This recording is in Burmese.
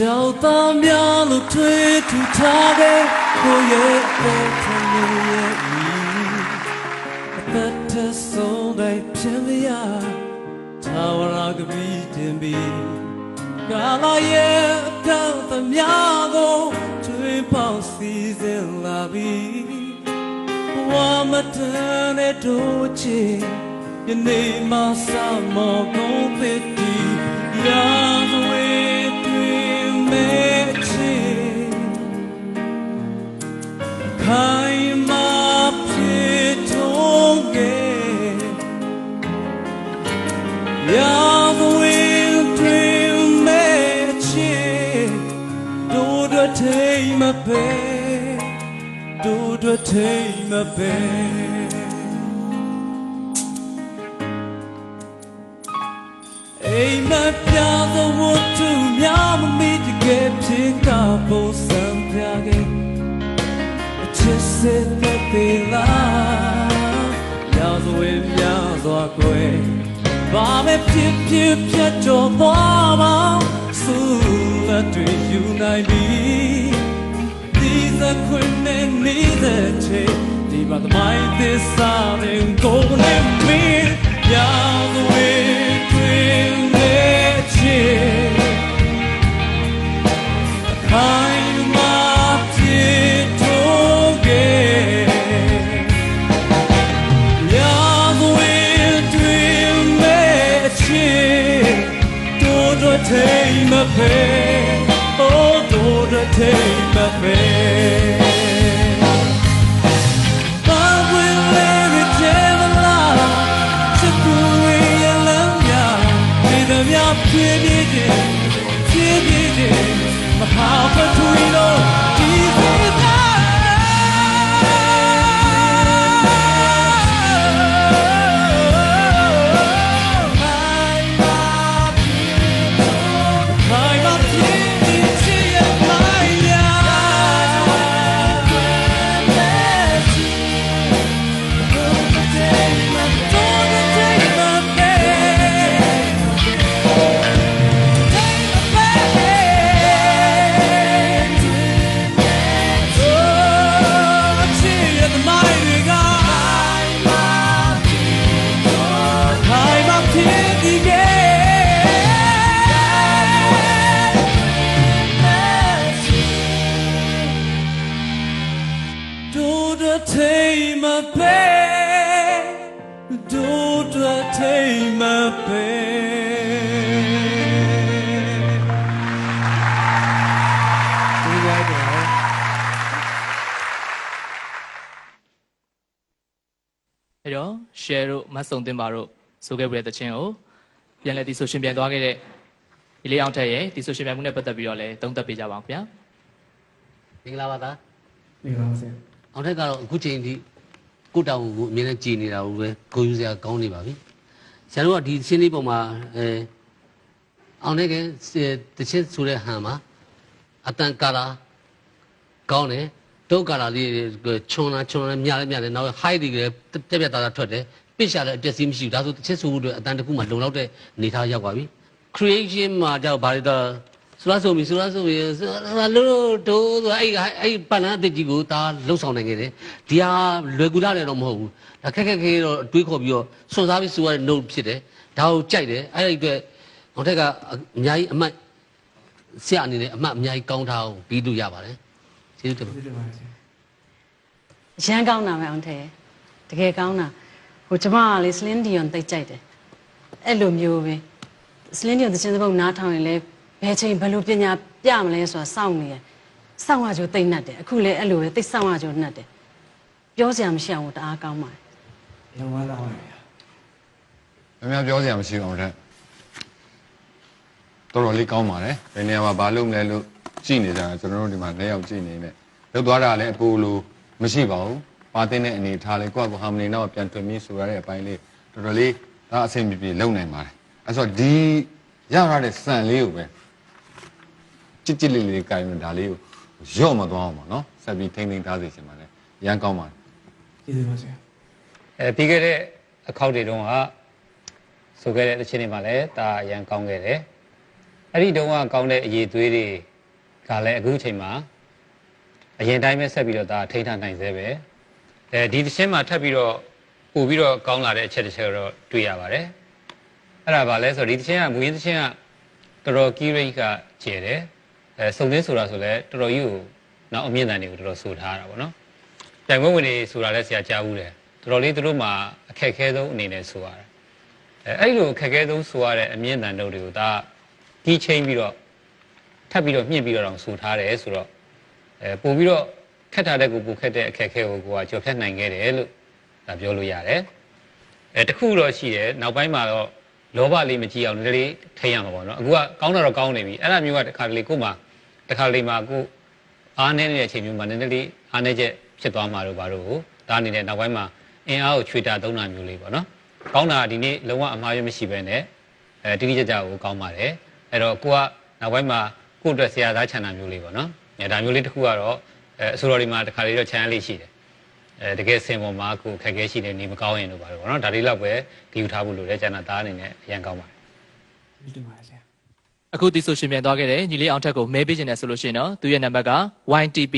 ကြောက်သားများလို့ထွေးထူထားတဲ့ကိုရဲ့အသက်ထလို့ရဲ့ဤအသက်ထဆုံးတိုင်းဖြစ်လျာသာဝရကပီးတင်ပြီးကာလာရဲ့အကောက်သမျှကိုထွေးပေါင်းစီစဉ်လာပြီးဘဝမတန်တဲ့တို့ချစ်ယနေ့မှစမောကုန်ဖြစ် မ်မပဲတို့တို့ထိမ်မပဲအိမ်မပြသောဝတ္ထုများမမိတကယ်ဖြစ်ကပုံစံပြခဲ့အချစ်စစ်သက်ပေလားရာဇဝင်များစွာကွယ်ဘာပဲဖြစ်ဖြစ်ဖြတ်ကျော်သွားပါစူလက်တွေယူ နိုင်ပြီဒီစခွင့်နဲ့နေတဲ့ချေဒီမှာသမိုင်းသစ္စာတွေကိုနဲ့မင်းရာဇဝင်တွင်နဲ့ချေခိုင်မာဖြစ်ထုံးခဲ့ရာဇဝင်တွင်မဲ့ချေတို့တို့ထိမ်မပဲအိုး တို့တို့ ထိမ်မပဲဒီလိုက်တော့အဲ့တော့ share တို့မတ်စုံတင်ပါတို့ဆိုခဲ့ပြတဲ့တခြင်းကိုပြန်လည်ဒီဆိုရှင်ပြန်သွားခဲ့တဲ့ဒီလေးအောင်ထက်ရဲ့ဒီဆိုရှင်ပြန်မှုနဲ့ပတ်သက်ပြီးတော့လည်းသုံးသပ်ပေးကြပါအောင်ခင်ဗျာမင်္ဂလာပါသားနေပါစေအောင်ထက်ကတော့အခုချိန်ထိကိုတောင်ကိုအမြဲတမ်းကြည်နေတာကိုပဲကိုယူစရာကောင်းနေပါပြီ ဆရာတို့ကဒီရှင်းလေးပုံမှာအဲအောင်ထက်ကတချစ်ဆိုတဲ့ဟန်မှာအတန်ကာလာကောင်းတယ်တုတ်ကာလာလေးချွန်လာချွန်လာမြလဲမြလဲနောက် high တွေလည်းပြက်ပြက်သားသားထွက်တယ်ပစ်ရှာလည်းအပြည့်စည်းမရှိဘူးဒါဆိုတချစ်ဆိုဖို့အတွက်အတန်တစ်ခုမှလုံလောက်တဲ့အနေထားရောက်သွားပြီ creation မှာကြောက်ဘာလဲတော့ ဆိုလားဆိုပြီဆိုလားဆိုပြီဆိုလားလို့တို့ဆိုအဲ့အဲ့ပန်လန်းအစ်ကြီးကိုဒါလှုပ်ဆောင်နိုင်ခဲ့တယ်ဒီဟာလွယ်ကူလာတယ်တော့မဟုတ်ဘူးဒါခက်ခက်ခဲခဲတော့တွေးခေါ်ပြီးတော့စွန့်စားပြီးဆိုရတဲ့ note ဖြစ်တယ်ဒါကိုကြိုက်တယ်အဲ့ဒီအတွက်အောင်ထက်ကအများကြီးအမှတ်ဆရာအနေနဲ့အမှတ်အများကြီးကောင်းထားအောင်ပြီးလို့ရပါတယ်ကျေးဇူးတင်ပါတယ်ဒီပါစေရမ်းကောင်းတာပဲအောင်ထဲတကယ်ကောင်းတာဟိုကျမကလေစလင်းဒီယွန်တိတ်ကြိုက်တယ်အဲ့လိုမျိုးပဲစလင်းဒီယွန်သချင်းစပုတ်နားထောင်ရင်လည်း ဘယ်ချိန်ဘယ်လိုပညာပြမလဲဆိုတာစောင့်နေရစောင့်ရကြိုတိတ်နှက်တယ်အခုလည်းအဲ့လိုပဲတိတ်စောင့်ရကြိုနှက်တယ်ပြောစရာမရှိအောင်တအားကောင်းပါတယ်ရဝမ်းလာပါဗျာ။အများပြောစရာမရှိအောင်တဲ့တော်တော်လေးကောင်းပါတယ်။ဘယ်နေရာမှာဘာလုပ်မလဲလို့ကြည့်နေကြတာကျွန်တော်တို့ဒီမှာလက်ရောက်ကြည့်နေနေလောက်သွားတာလည်းအကိုလိုမရှိပါဘူး။ပါတင်တဲ့အနေထားလေးကိုယ့်အကိုဟာမနီနောက်ပြန်ထွင်ပြီးဆိုရတဲ့အပိုင်းလေးတော်တော်လေးဒါအဆင်ပြေပြေလုပ်နိုင်ပါတယ်။အဲဆိုဒီရရတဲ့စံလေးကိုပဲ ကြစ်ကြစ်လေးလေးကိုင်လို့ဒါလေးကိုရော့မသွားအောင်ပါနော်။ဆက်ပြီးထိမ့်ထိမ့်ထားစေချင်ပါတယ်။ရန်ကောင်းပါတယ်ကျေးဇူးပါစေအဲပြီးခဲ့တဲ့အခောက်တွေတုန်းကဆိုခဲ့တဲ့တခြင်းတွေမှာလည်းဒါအရန်ကောင်းခဲ့တယ်အဲအဲ့ဒီတုန်းကကောင်းတဲ့အရေးသွေးတွေကလည်းအခုချိန်မှာအရင်တိုင်းပဲဆက်ပြီးတော့ဒါထိန်းထားနိုင်သေးပဲအဲဒီတစ်ချင်းမှာထပ်ပြီးတော့ပို့ပြီးတော့ကောင်းလာတဲ့အချက်တစ်ချက်တော့တွေ့ရပါတယ်အဲ့ဒါဘာလဲဆိုတော့ဒီတစ်ချင်းကမူရင်းတစ်ချင်းကတော်တော်ကီးရိတ်ကကျယ်တယ် အဲစုံသင်းဆိုတာဆိုလဲတော်တော်ကြီးကိုနောက်အမြင့်တန်တွေကိုတော်တော်ဆိုထားတာပေါ့နော်ပြိုင်ပွဲဝင်တွေဆိုတာလဲဆရာကြားဘူးတယ်တော်တော်လေးသူတို့မှာအခက်အခဲဆုံးအနေနဲ့ဆိုရတာအဲအဲ့လိုအခက်အခဲဆုံးဆိုရတဲ့အမြင့်တန်တို့တွေကိုဒါကြီးချင်းပြီးတော့ထပ်ပြီးတော့မြင့်ပြီးတော့တောင်ဆိုထားတယ်ဆိုတော့အဲပို့ပြီးတော့ခက်ထားတဲ့ကိုပို့ခက်တဲ့အခက်အခဲကိုကိုကကြော်ဖြတ်နိုင်ခဲ့တယ်လို့ဒါပြောလို့ရတယ်အဲတခုတော့ရှိတယ်နောက်ပိုင်းမှာတော့လောဘလေးမကြည့်အောင်နည်းနည်းလေးထိရမှာပေါ့နော်အခုကကောင်းတာတော့ကောင်းနေပြီအဲ့ဒါမျိုးကတခါတလေကို့မှာ တခါလေမှာကိုအားနေတဲ့အချိန်မျိုးမှာနည်းနည်းလေးအားနေချက်ဖြစ်သွားမှာတော့ဘာလို့ကိုဒါအနေနဲ့နောက်ပိုင်းမှာအင်အားကိုချွေတာသုံးတာမျိုးလေးပေါ့နော်ကောင်းတာဒီနေ့လုံးဝအမှားရမရှိပဲနဲ့အဲတိတိကျကျကိုကောင်းပါတယ်အဲ့တော့ကိုကနောက်ပိုင်းမှာကို့အတွက်ဆရာသားချန်တာမျိုးလေးပေါ့နော်အဲဒါမျိုးလေးတစ်ခုကတော့အဲအစိုးရတွေမှာတခါလေတော့ချန်လေးရှိတယ်အဲတကယ်စင်ပေါ်မှာအခုခက်ခဲရှိနေနေမကောင်းရင်တော့ပါတော့ဗောနော်ဒါလေးတော့ပဲဒီယူထားဖို့လိုတယ်ကျန်တာသားအနေနဲ့အရင်ကောင်းပါတယ်ဒီမှာဆရာ အခုဒီဆိုရှင်ပြန်သွားခဲ့တဲ့ညီလေးအောင်ထက်ကိုမဲပေးခြင်းနဲ့ဆိုလို့ရှိရင်တော့သူရဲ့နံပါတ်က YTP